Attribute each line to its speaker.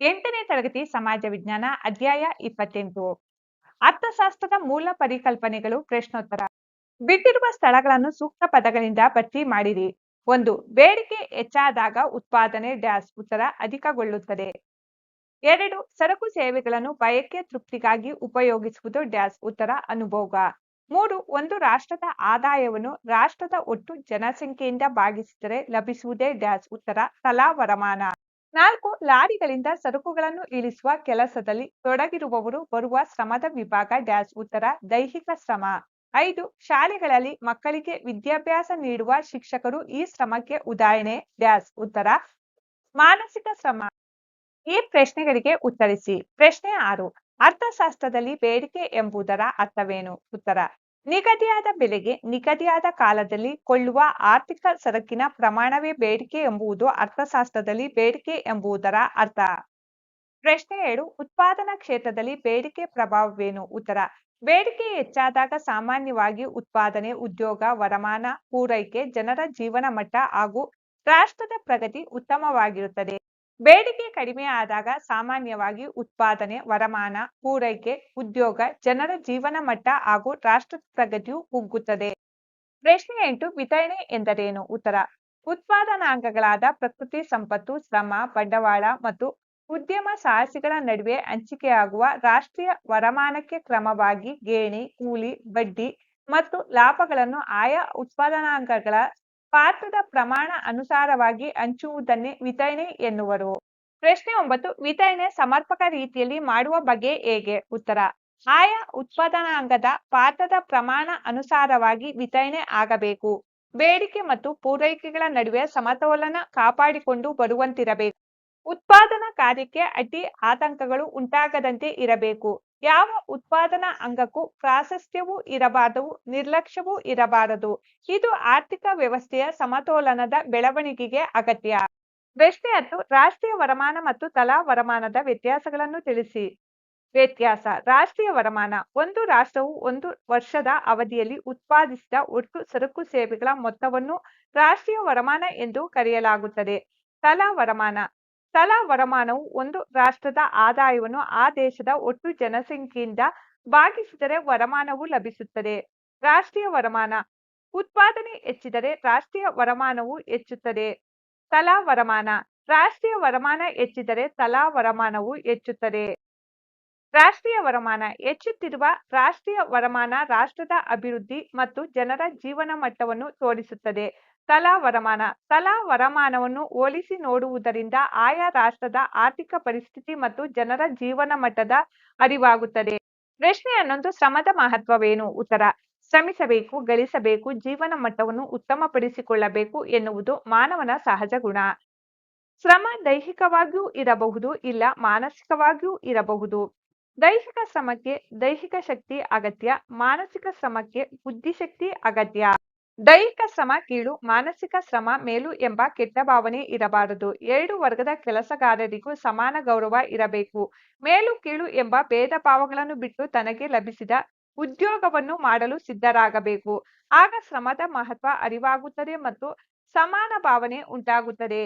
Speaker 1: ಎಂಟನೇ ತರಗತಿ ಸಮಾಜ ವಿಜ್ಞಾನ ಅಧ್ಯಾಯ ಇಪ್ಪತ್ತೆಂಟು. ಅರ್ಥಶಾಸ್ತ್ರದ ಮೂಲ ಪರಿಕಲ್ಪನೆಗಳು ಪ್ರಶ್ನೋತ್ತರ. ಬಿಟ್ಟಿರುವ ಸ್ಥಳಗಳನ್ನು ಸೂಕ್ತ ಪದಗಳಿಂದ ಭರ್ತಿ ಮಾಡಿರಿ. ಒಂದು, ಬೇಡಿಕೆ ಹೆಚ್ಚಾದಾಗ ಉತ್ಪಾದನೆ ಡ್ಯಾಶ್ ಉತ್ತರ ಅಧಿಕಗೊಳ್ಳುತ್ತದೆ. ಎರಡು, ಸರಕು ಸೇವೆಗಳನ್ನು ಬಯಕೆ ತೃಪ್ತಿಗಾಗಿ ಉಪಯೋಗಿಸುವುದು ಡ್ಯಾಶ್ ಉತ್ತರ ಅನುಭೋಗ. ಮೂರು, ಒಂದು ರಾಷ್ಟ್ರದ ಆದಾಯವನ್ನು ರಾಷ್ಟ್ರದ ಒಟ್ಟು ಜನಸಂಖ್ಯೆಯಿಂದ ಭಾಗಿಸಿದರೆ ಲಭಿಸುವುದೇ ಡ್ಯಾಶ್ ಉತ್ತರ ತಲಾ ವರಮಾನ. ನಾಲ್ಕು ಲಾರಿಗಳಿಂದ ಸರಕುಗಳನ್ನು ಇಳಿಸುವ ಕೆಲಸದಲ್ಲಿ ತೊಡಗಿರುವವರು ಬರುವ ಶ್ರಮದ ವಿಭಾಗ ಡ್ಯಾಶ್ ಉತ್ತರ, ದೈಹಿಕ ಶ್ರಮ. ಐದು, ಶಾಲೆಗಳಲ್ಲಿ ಮಕ್ಕಳಿಗೆ ವಿದ್ಯಾಭ್ಯಾಸ ನೀಡುವ ಶಿಕ್ಷಕರು ಈ ಶ್ರಮಕ್ಕೆ ಉದಾಹರಣೆ, ಡ್ಯಾಶ್ ಉತ್ತರ. ಮಾನಸಿಕ ಶ್ರಮ. ಈ ಪ್ರಶ್ನೆಗಳಿಗೆ ಉತ್ತರಿಸಿ. ಪ್ರಶ್ನೆ ಆರು, ಅರ್ಥಶಾಸ್ತ್ರದಲ್ಲಿ ಬೇಡಿಕೆ ಎಂಬುದರ ಅರ್ಥವೇನು? ಉತ್ತರ. ನಿಗದಿಯಾದ ಬೆಲೆಗೆ ನಿಗದಿಯಾದ ಕಾಲದಲ್ಲಿ ಕೊಳ್ಳುವ ಆರ್ಥಿಕ ಸರಕಿನ ಪ್ರಮಾಣವೇ ಬೇಡಿಕೆ ಎಂಬುದು ಅರ್ಥಶಾಸ್ತ್ರದಲ್ಲಿ ಬೇಡಿಕೆ ಎಂಬುದರ ಅರ್ಥ. ಪ್ರಶ್ನೆ ಏಳು ಉತ್ಪಾದನಾ ಕ್ಷೇತ್ರದಲ್ಲಿ ಬೇಡಿಕೆ ಪ್ರಭಾವವೇನು? ಉತ್ತರ, ಬೇಡಿಕೆ ಹೆಚ್ಚಾದಾಗ ಸಾಮಾನ್ಯವಾಗಿ ಉತ್ಪಾದನೆ, ಉದ್ಯೋಗ, ವರಮಾನ, ಪೂರೈಕೆ, ಜನರ ಜೀವನ ಮಟ್ಟ ಹಾಗೂ ರಾಷ್ಟ್ರದ ಪ್ರಗತಿ ಉತ್ತಮವಾಗಿರುತ್ತದೆ. ಬೇಡಿಕೆ ಕಡಿಮೆ ಆದಾಗ ಸಾಮಾನ್ಯವಾಗಿ ಉತ್ಪಾದನೆ, ವರಮಾನ, ಪೂರೈಕೆ, ಉದ್ಯೋಗ, ಜನರ ಜೀವನ ಮಟ್ಟ ಹಾಗೂ ರಾಷ್ಟ್ರದ ಪ್ರಗತಿಯು ಕುಗ್ಗುತ್ತದೆ ಪ್ರಶ್ನೆ ಎಂಟು, ವಿತರಣೆ ಎಂದರೇನು? ಉತ್ತರ, ಉತ್ಪಾದನಾಂಗಗಳಾದ ಪ್ರಕೃತಿ ಸಂಪತ್ತು, ಶ್ರಮ, ಬಂಡವಾಳ ಮತ್ತು ಉದ್ಯಮ ಸಾಹಸಿಗಳ ನಡುವೆ ಹಂಚಿಕೆಯಾಗುವ ರಾಷ್ಟ್ರೀಯ ವರಮಾನಕ್ಕೆ ಕ್ರಮವಾಗಿ ಗೇಣಿ, ಕೂಲಿ, ಬಡ್ಡಿ ಮತ್ತು ಲಾಭಗಳನ್ನು ಆಯಾ ಉತ್ಪಾದನಾಂಗಗಳ ಪಾತ್ರದ ಪ್ರಮಾಣ ಅನುಸಾರವಾಗಿ ಹಂಚುವುದನ್ನೇ ವಿತರಣೆ ಎನ್ನುವರು. ಪ್ರಶ್ನೆ ಒಂಬತ್ತು, ವಿತರಣೆ ಸಮರ್ಪಕ ರೀತಿಯಲ್ಲಿ ಮಾಡುವ ಬಗ್ಗೆ ಹೇಗೆ? ಉತ್ತರ, ಆಯಾ ಉತ್ಪಾದನಾಂಗದ ಪಾತ್ರದ ಪ್ರಮಾಣ ಅನುಸಾರವಾಗಿ ವಿತರಣೆ ಆಗಬೇಕು. ಬೇಡಿಕೆ ಮತ್ತು ಪೂರೈಕೆಗಳ ನಡುವೆ ಸಮತೋಲನ ಕಾಪಾಡಿಕೊಂಡು ಬರುವಂತಿರಬೇಕು. ಉತ್ಪಾದನಾ ಕಾರ್ಯಕ್ಕೆ ಅಡ್ಡಿ ಆತಂಕಗಳು ಉಂಟಾಗದಂತೆ ಇರಬೇಕು. ಯಾವ ಉತ್ಪಾದನಾ ಅಂಗಕ್ಕೂ ಪ್ರಾಶಸ್ತ್ಯವೂ ಇರಬಾರದು, ನಿರ್ಲಕ್ಷ್ಯವೂ ಇರಬಾರದು. ಇದು ಆರ್ಥಿಕ ವ್ಯವಸ್ಥೆಯ ಸಮತೋಲನದ ಬೆಳವಣಿಗೆಗೆ ಅಗತ್ಯ. ಪ್ರಶ್ನೆ ಹತ್ತು, ರಾಷ್ಟ್ರೀಯ ವರಮಾನ ಮತ್ತು ತಲಾ ವರಮಾನದ ವ್ಯತ್ಯಾಸಗಳನ್ನು ತಿಳಿಸಿ. ವ್ಯತ್ಯಾಸ, ರಾಷ್ಟ್ರೀಯ ವರಮಾನ, ಒಂದು ರಾಷ್ಟ್ರವು ಒಂದು ವರ್ಷದ ಅವಧಿಯಲ್ಲಿ ಉತ್ಪಾದಿಸಿದ ಒಟ್ಟು ಸರಕು ಸೇವೆಗಳ ಮೊತ್ತವನ್ನು ರಾಷ್ಟ್ರೀಯ ವರಮಾನ ಎಂದು ಕರೆಯಲಾಗುತ್ತದೆ. ತಲಾ ವರಮಾನ ತಲಾ ವರಮಾನವು ಒಂದು ರಾಷ್ಟ್ರದ ಆದಾಯವನ್ನು ಆ ದೇಶದ ಒಟ್ಟು ಜನಸಂಖ್ಯೆಯಿಂದ ಭಾಗಿಸಿದರೆ ವರಮಾನವು ಲಭಿಸುತ್ತದೆ. ರಾಷ್ಟ್ರೀಯ ವರಮಾನ. ಉತ್ಪಾದನೆ ಹೆಚ್ಚಿದರೆ ರಾಷ್ಟ್ರೀಯ ವರಮಾನವು ಹೆಚ್ಚುತ್ತದೆ. ತಲಾ ವರಮಾನ. ರಾಷ್ಟ್ರೀಯ ವರಮಾನ ಹೆಚ್ಚಿದರೆ ತಲಾ ವರಮಾನವು ಹೆಚ್ಚುತ್ತದೆ. ರಾಷ್ಟ್ರೀಯ ವರಮಾನ. ಹೆಚ್ಚುತ್ತಿರುವ ರಾಷ್ಟ್ರೀಯ ವರಮಾನ ರಾಷ್ಟ್ರದ ಅಭಿವೃದ್ಧಿ ಮತ್ತು ಜನರ ಜೀವನ ಮಟ್ಟವನ್ನು ತೋರಿಸುತ್ತದೆ. ತಲಾ ವರಮಾನ, ತಲಾ ವರಮಾನವನ್ನು ಹೋಲಿಸಿ ನೋಡುವುದರಿಂದ ಆಯಾ ರಾಷ್ಟ್ರದ ಆರ್ಥಿಕ ಪರಿಸ್ಥಿತಿ ಮತ್ತು ಜನರ ಜೀವನ ಮಟ್ಟದ ಅರಿವಾಗುತ್ತದೆ. ಪ್ರಶ್ನೆ ಹನ್ನೊಂದು, ಶ್ರಮದ ಮಹತ್ವವೇನು? ಉತ್ತರ, ಶ್ರಮಿಸಬೇಕು, ಗಳಿಸಬೇಕು, ಜೀವನ ಮಟ್ಟವನ್ನು ಉತ್ತಮಪಡಿಸಿಕೊಳ್ಳಬೇಕು ಎನ್ನುವುದು ಮಾನವನ ಸಹಜ ಗುಣ. ಶ್ರಮ ದೈಹಿಕವಾಗಿಯೂ ಇರಬಹುದು, ಇಲ್ಲ ಮಾನಸಿಕವಾಗಿಯೂ ಇರಬಹುದು. ದೈಹಿಕ ಶ್ರಮಕ್ಕೆ ದೈಹಿಕ ಶಕ್ತಿ ಅಗತ್ಯ, ಮಾನಸಿಕ ಶ್ರಮಕ್ಕೆ ಬುದ್ಧಿಶಕ್ತಿ ಅಗತ್ಯ. ದೈಹಿಕ ಶ್ರಮ ಕೀಳು, ಮಾನಸಿಕ ಶ್ರಮ ಮೇಲು ಎಂಬ ಕೆಟ್ಟ ಭಾವನೆ ಇರಬಾರದು. ಎರಡು ವರ್ಗದ ಕೆಲಸಗಾರರಿಗೂ ಸಮಾನ ಗೌರವ ಇರಬೇಕು. ಮೇಲು ಕೀಳು ಎಂಬ ಭೇದ ಭಾವಗಳನ್ನು ಬಿಟ್ಟು ತನಗೆ ಲಭಿಸಿದ ಉದ್ಯೋಗವನ್ನು ಮಾಡಲು ಸಿದ್ಧರಾಗಬೇಕು. ಆಗ ಶ್ರಮದ ಮಹತ್ವ ಅರಿವಾಗುತ್ತದೆ ಮತ್ತು ಸಮಾನ ಭಾವನೆ ಉಂಟಾಗುತ್ತದೆ.